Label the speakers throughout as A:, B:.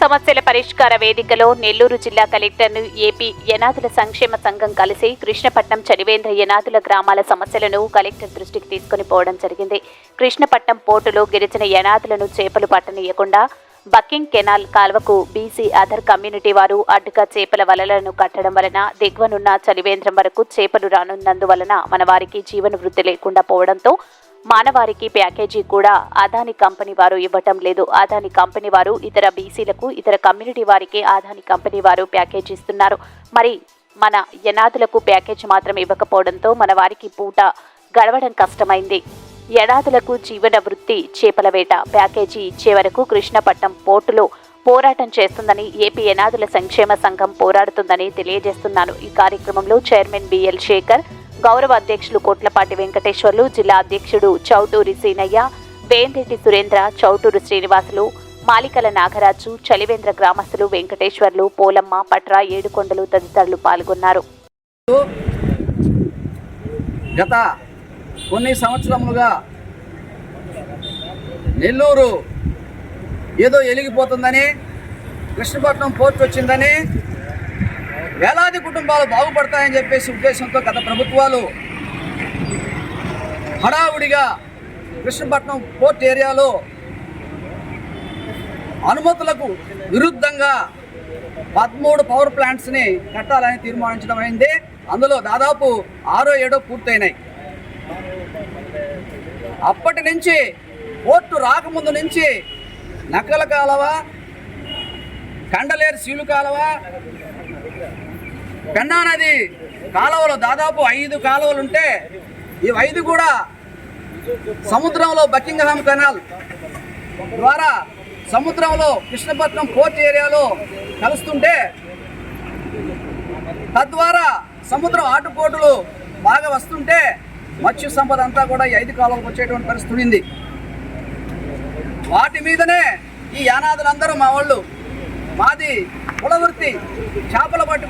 A: సమస్యల పరిష్కార వేదికలో నెల్లూరు జిల్లా కలెక్టర్ను ఏపీ యనాదుల సంక్షేమ సంఘం కలిసి కృష్ణపట్నం చనివేంద్ర యనాదుల గ్రామాల సమస్యలను కలెక్టర్ దృష్టికి తీసుకుని పోవడం జరిగింది. కృష్ణపట్నం పోర్టులో గిరిజన యనాదులను చేపలు పట్టనీయకుండా బక్కింగ్ కెనాల్ కాల్వకు బీసీ అదర్ కమ్యూనిటీ వారు అడ్డుగా చేపల వలలను కట్టడం వలన దిగువనున్న చలివేంద్రం వరకు చేపలు రానున్నందువలన మన వారికి జీవన వృద్ధి లేకుండా పోవడంతో మానవారికి ప్యాకేజీ కూడా అదాని కంపెనీ వారు ఇవ్వటం లేదు. అదాని కంపెనీ వారు ఇతర బీసీలకు ఇతర కమ్యూనిటీ వారికి అదాని కంపెనీ వారు ప్యాకేజీ ఇస్తున్నారు. మరి మన యనాదులకు ప్యాకేజ్ మాత్రం ఇవ్వకపోవడంతో మన వారికి పూట గడవడం కష్టమైంది. యనాదులకు జీవన వృత్తి చేపల వేట ప్యాకేజీ ఇచ్చే వరకు కృష్ణపట్నం పోర్టులో పోరాటం చేస్తుందని ఏపీ యనాదుల సంక్షేమ సంఘం పోరాడుతుందని తెలియజేస్తున్నాను ఈ కార్యక్రమంలో చైర్మన్ బిఎల్ శేఖర్ గౌరవ అధ్యక్షులు కోట్లపాటి వెంకటేశ్వర్లు జిల్లా అధ్యక్షుడు చౌటూరి సీనయ్య వేంరెడ్డి సురేంద్ర చౌటూరు శ్రీనివాసులు మాలికల నాగరాజు చలివేంద్ర గ్రామస్తులు వెంకటేశ్వర్లు పోలమ్మ పట్రా ఏడుకొండలు తదితరులు పాల్గొన్నారు.
B: గత కొన్ని సంవత్సరములుగా నెల్లూరు ఏదో ఎలిగిపోతుందని కృష్ణపట్నం పోర్టు వచ్చిందని వేలాది కుటుంబాలు బాగుపడతాయని చెప్పేసి ఉద్దేశంతో గత ప్రభుత్వాలు హడావుడిగా కృష్ణపట్నం పోర్ట్ ఏరియాలో అనుమతులకు విరుద్ధంగా పదమూడు పవర్ ప్లాంట్స్ని కట్టాలని తీర్మానించడం అయింది. అందులో దాదాపు ఆరో ఏడో పూర్తయినాయి. అప్పటి నుంచి పోర్టు రాకముందు నుంచి నక్కల కాలవ కండలేరు సీలు కాలవ పెన్నా నది కాలువలు దాదాపు ఐదు కాలువలు ఉంటే ఈ ఐదు కూడా సముద్రంలో బకింగ్హామ్ కెనాల్ ద్వారా సముద్రంలో కృష్ణపట్నం పోర్ట్ ఏరియాలో కలుస్తుంటే తద్వారా సముద్రం ఆటుపోటులు బాగా వస్తుంటే మత్స్య సంపద అంతా కూడా ఈ ఐదు కాలంలోకి వచ్చేటువంటి పరిస్థితి ఉంది వాటి మీదనే ఈ యానాదులందరూ మా వాళ్ళు మాది కులవృత్తి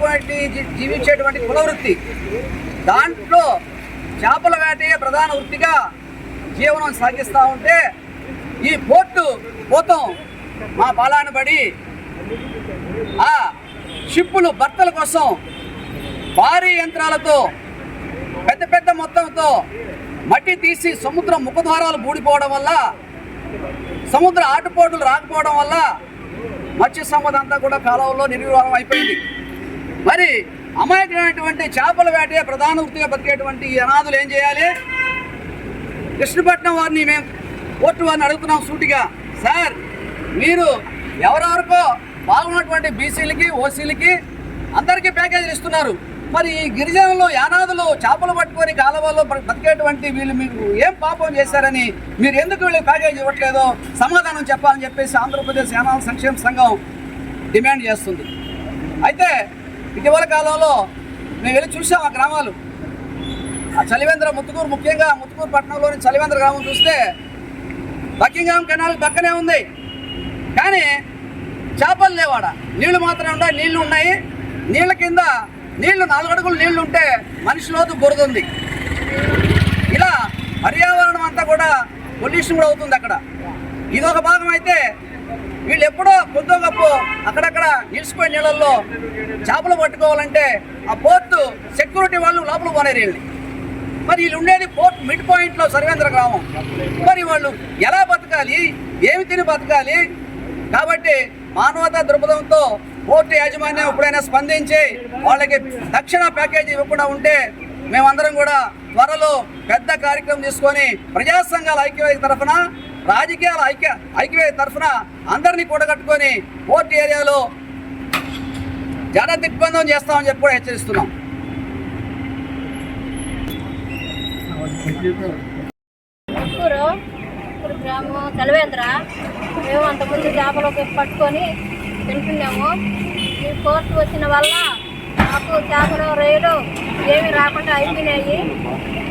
B: చేపలు జీవించేటువంటి కులవృత్తి. దాంట్లో చేపల వేటే ప్రధాన వృత్తిగా జీవనం సాగిస్తూ ఉంటే ఈ పోర్టు పోతం మా బలాన్ని పడి ఆ షిప్పులు భర్తల కోసం భారీ యంత్రాలతో పెద్ద పెద్ద మొత్తంతో మట్టి తీసి సముద్రం ముఖద్వారాలు బూడిపోవడం వల్ల సముద్ర ఆటుపోటులు రాకపోవడం వల్ల మత్స్య సంపద అంతా కూడా కాలంలో నిర్వివాహం అయిపోయింది. మరి అమాయకమైనటువంటి చేపల వేటే ప్రధాన వృత్తిగా బతికేటువంటి ఈ అనాథులు ఏం చేయాలి? కృష్ణపట్నం వారిని మేము కోర్టు వారిని అడుగుతున్నాం సూటిగా. సార్ మీరు ఎవరెవరికో బాగున్నటువంటి బీసీలకి ఓసీలకి అందరికీ ప్యాకేజీలు ఇస్తున్నారు. మరి ఈ గిరిజనులు యానాదులు చేపలు పట్టుకొని కాలువలో బతికేటువంటి వీళ్ళు మీకు ఏం పాపం చేశారని మీరు ఎందుకు వీళ్ళు ప్యాకేజ్ ఇవ్వట్లేదో? సమాధానం చెప్పాలని చెప్పేసి ఆంధ్రప్రదేశ్ యానాద సంక్షేమ సంఘం డిమాండ్ చేస్తుంది. అయితే ఇటీవల కాలంలో మేము వెళ్ళి చూసాం ఆ గ్రామాలు. ఆ చలివేంద్ర ముత్తుకూరు ముఖ్యంగా ముత్తుకూరు పట్టణంలోని చలివేంద్ర గ్రామం చూస్తే బకింగ్హామ్ కెనాల్ పక్కనే ఉంది. కానీ చేపలు లేవాడ. నీళ్ళు మాత్రమే ఉన్నాయి నీళ్ళు ఉన్నాయి. నీళ్ళ కింద నీళ్ళు నాలుగడుగులు నీళ్ళు ఉంటే మనిషి లోతు బురద ఉంది ఇలా పర్యావరణం అంతా కూడా పొల్యూషన్ కూడా అవుతుంది అక్కడ. ఇది ఒక భాగం అయితే వీళ్ళు ఎప్పుడో కొద్దో గొప్ప అక్కడక్కడ నిలిచిపోయిన నీళ్ళల్లో చేపలు పట్టుకోవాలంటే ఆ పోర్టు సెక్యూరిటీ వాళ్ళు లోపల పోనేరు వీళ్ళని మరి వీళ్ళు ఉండేది పోర్ట్ మిడ్ పాయింట్లో సర్వేంద్ర గ్రామం. మరి వాళ్ళు ఎలా బతకాలి? ఏమి తిని బతకాలి? కాబట్టి మానవతా దృక్పథంతో పోర్టు యాజమాన్యం ఎప్పుడైనా స్పందించి వాళ్ళకి తక్షణ ప్యాకేజీ ఇవ్వకుండా ఉంటే మేమందరం కూడా త్వరలో పెద్ద కార్యక్రమం తీసుకొని ప్రజా సంఘాల ఐక్యవేదిక తరఫున రాజకీయాల ఐక్య ఐక్య తరఫున అందరినీ కూడగట్టుకొని పోర్టు ఏరియాలో జన దిగ్బంధం చేస్తామని చెప్పి కూడా హెచ్చరిస్తున్నాం.
C: ఊరు ఊరు గ్రామం చలవేంద్ర. మేము అంతకుముందు చేపలు పట్టుకొని తింటున్నాము. ఈ కోర్టు వచ్చిన వల్ల మాకు చేపలు రొయ్యలు ఏమి రాకుండా అయిపోయినాయి.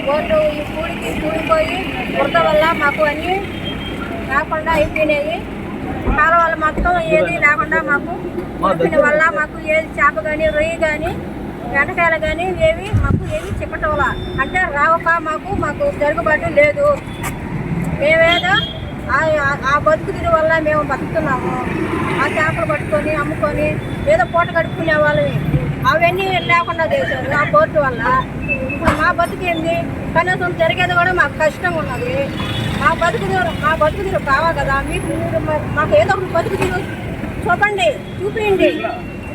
C: కోర్టు ఈ కూడికి కూడిపోయి బురద వల్ల మాకు అన్నీ రాకుండా అయిపోయినాయి కాలువలు మొత్తం ఏది లేకుండా మాకు ఉడిపిన వల్ల మాకు ఏది చేప కానీ రొయ్య కానీ వెంటకాయలు కానీ ఏవి మాకు ఏవి చెప్పటంలా అంటే రావక మాకు మాకు జరుగుబాటు లేదు. మేమేదో ఆ- ఆ- వల్ల మేము బతుకుతున్నాము. ఆ చేపలు పట్టుకొని అమ్ముకొని ఏదో పూట కడుక్కునే వాళ్ళని అవన్నీ లేకుండా చేశారు ఆ బోర్డు వల్ల. ఇప్పుడు మా బతుకేంది? కనీసం జరిగేది కూడా మాకు కష్టం ఉన్నది. మా బతుకు తీరు- మా బతుకు తీరు కావా కదా? మీకు మీరు మా- మాకు ఏదో ఒక బతుకు తీరు. చూపండి చూపించండి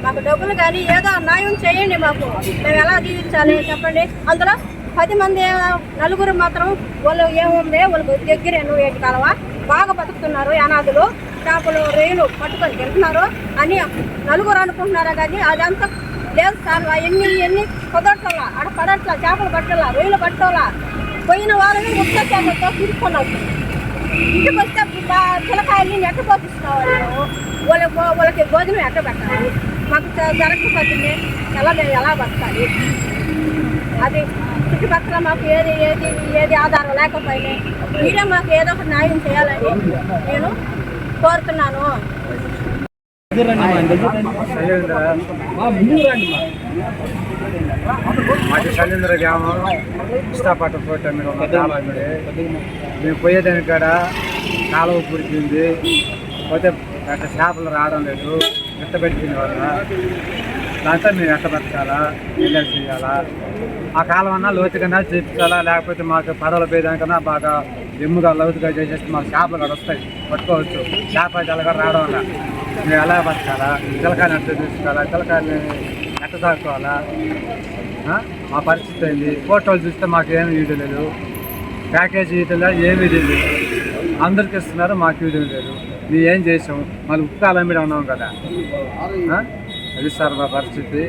C: మాకు డబ్బులు కానీ ఏదో న్యాయం చేయండి మాకు. మేము ఎలా జీవించాలి చెప్పండి. అందులో పది మంది నలుగురు మాత్రం వాళ్ళు ఏముంది? వాళ్ళు దగ్గర ఏంటి కాలవా? బాగా బతుకుతున్నారు అనాథులు. చేపలు రేలు పట్టుకొని తింటున్నారు. అని నలుగురు అనుకుంటున్నారా కానీ అదంతా లేదు సార్. ఎన్ని ఎన్ని కుదరట్లా? అక్కడ పడట్లా? చేపలు పట్టాలా రొయ్యలు పట్టాలా పోయిన ముక్క చేపలతో తీసుకున్నారు ఇంటికి వస్తే పిల్లకాయల్ని ఎట్ట పోపిస్తున్నావు వాళ్ళకి వాళ్ళకి భోజనం ఎట్ట పెట్టాలి? మాకు జరగకపోతుంది ఎలా మేము ఎలా బతకాలి? అది చుట్టుపక్కల మాకు ఏది ఏది ఏది ఆధారం లేకపోయినా మీరే మాకు ఏదో ఒక న్యాయం చేయాలని నేను కోరుతున్నాను.
D: మాది శైలేంద్ర గ్రామం ఇష్టాపట్ట కోట మీద ఉన్న కాలువమిడి మేము పోయేదాని కాడ కాలువ పురికింది పోతే అట్ట చేపలు రావడం లేదు. ఎట్ట పెట్టింది వల్ల దాంతో మేము ఎట్ట బతకాలా ఎలా చేయాలా? ఆ కాలం అన్నా లోతుకన్నా చేపించాలా? లేకపోతే మాకు పడవలు పోయేదానికన్నా బాగా ఎమ్ముగా లోతుగా చేసేస్తే మాకు చేపలు కూడా వస్తాయి. పట్టుకోవచ్చు. చేప జలగా రావడం వల్ల. మేము ఎలా బతకాలా? పిల్లకాయని ఎట్ట చూసుకోవాలా పిల్లకాయని ఎట్ట సాగుకోవాలా మా పరిస్థితి అయింది ఫోటోలు చూస్తే మాకు ఏమి వీడియో లేదు. ప్యాకేజీ వీటిలో ఏమీ లేదు. అందరికి ఇస్తున్నారు మాకు వీడియో లేదు. మేము ఏం చేసాం? మళ్ళీ ఉప్పు మీద ఉన్నాం కదా. ఆ? అది సార్ మా పరిస్థితి.